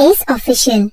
is official.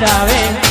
અડાવે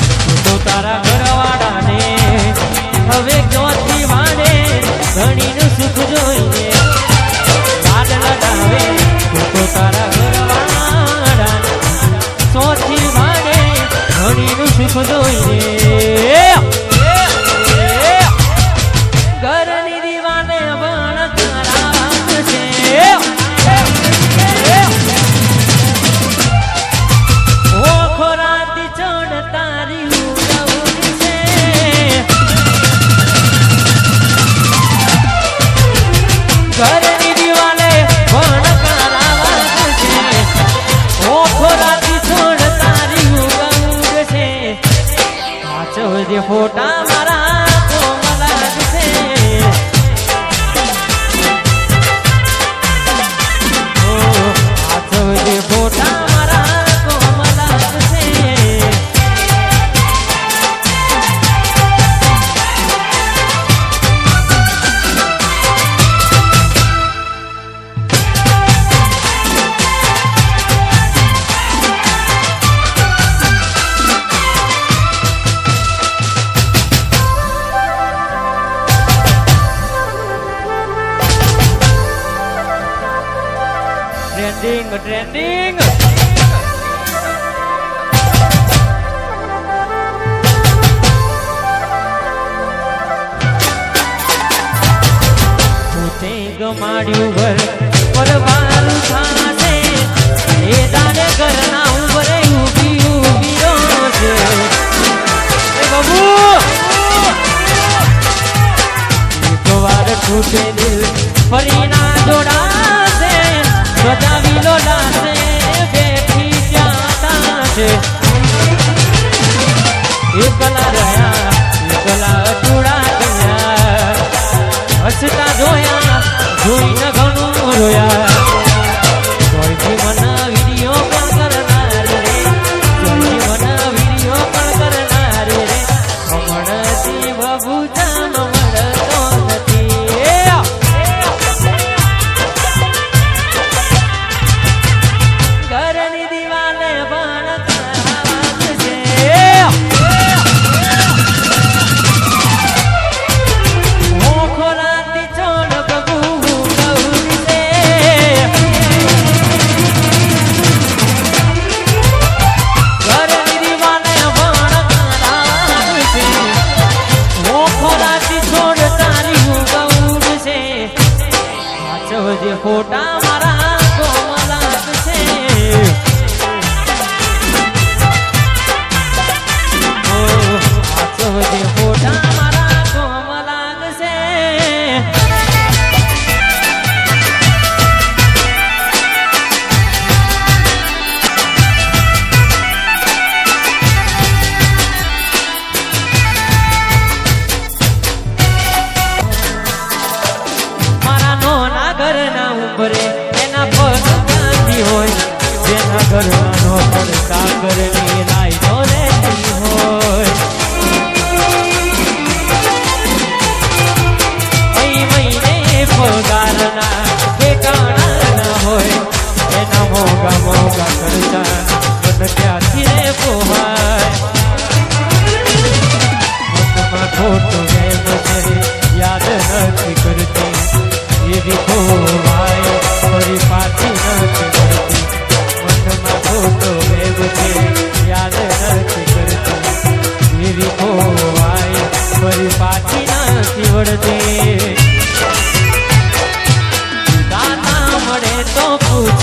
મને ગમાડ્યું ઘર પરવાનું થાશે. એ દાડે ઘરના ઉભરે ઊભી ઊભી રોશે એ વાર એકવાર છૂટે દિલ, ફરી ના જોડાશે. સજાવી લોડાશે બેઠી જાતા છે એકલા રહ્યા, એકલા અટુડા ગયા હસતા જોયા જોઈને ઘણું રોયા. ખોટા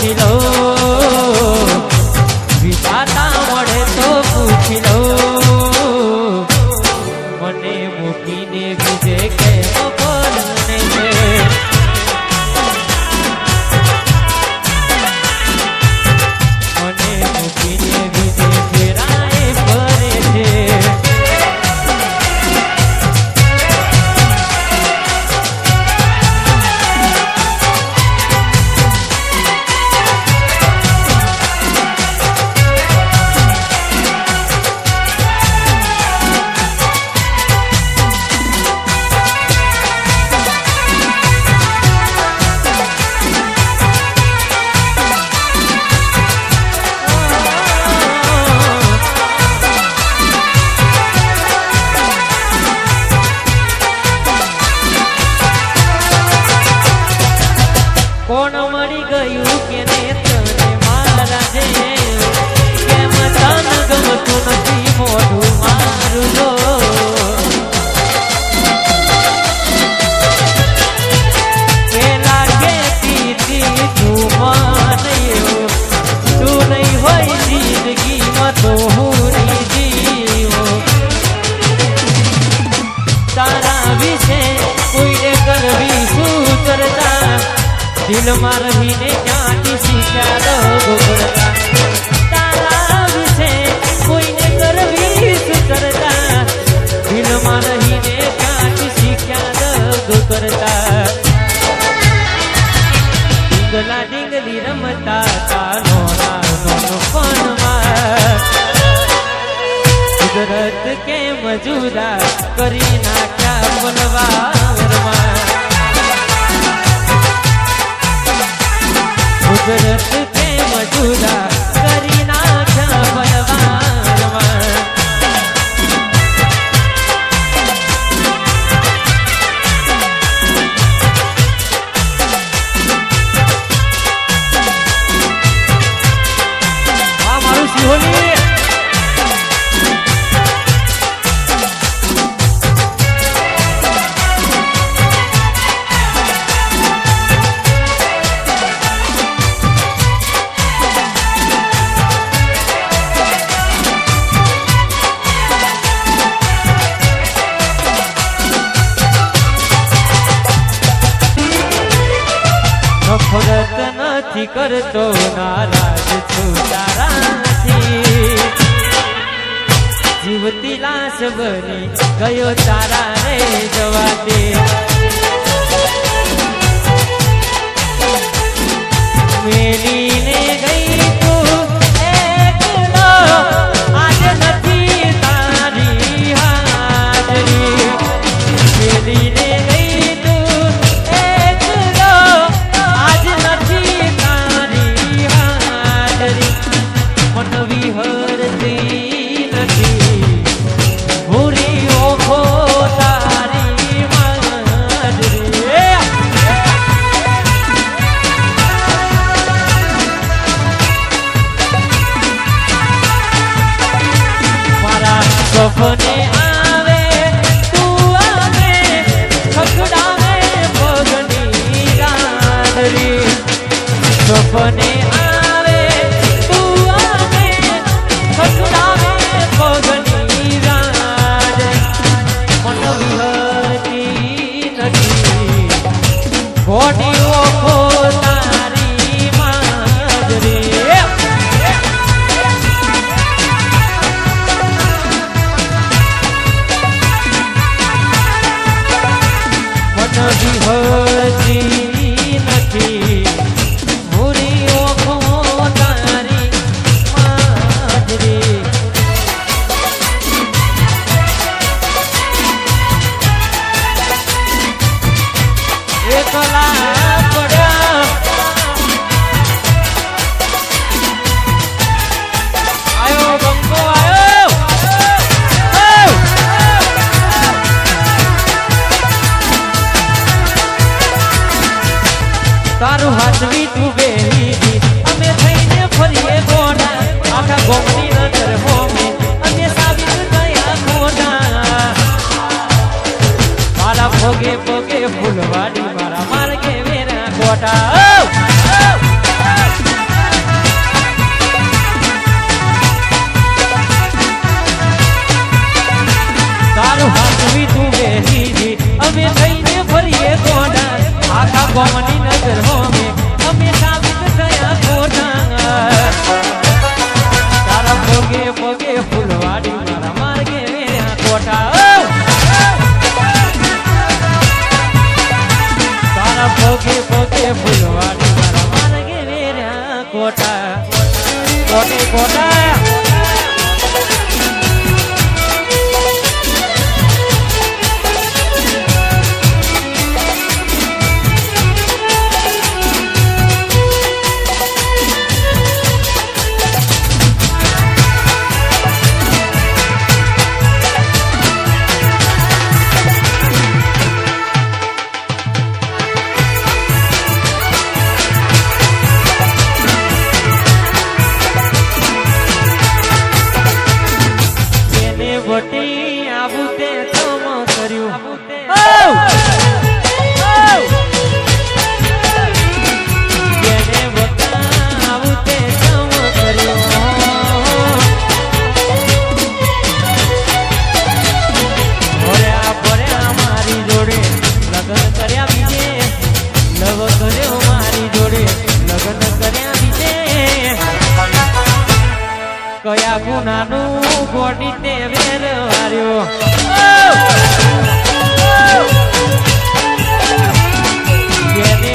ছিল દિલ મારા હસરત પ્રેમ જુદા માણસ બની ગયો તારા રે જવા દે. ભોગે ભોગે ફૂલવાડી મારા માર્ગે વેરા કોટા અમે થઈને ફરીએ ગોડા. આખા ગોમની નજર ભૂલવા મારા માર્ગે કોટા કોટે કોટા કયા ગુનાનું ગોડી તે વેર હાર્યો જેને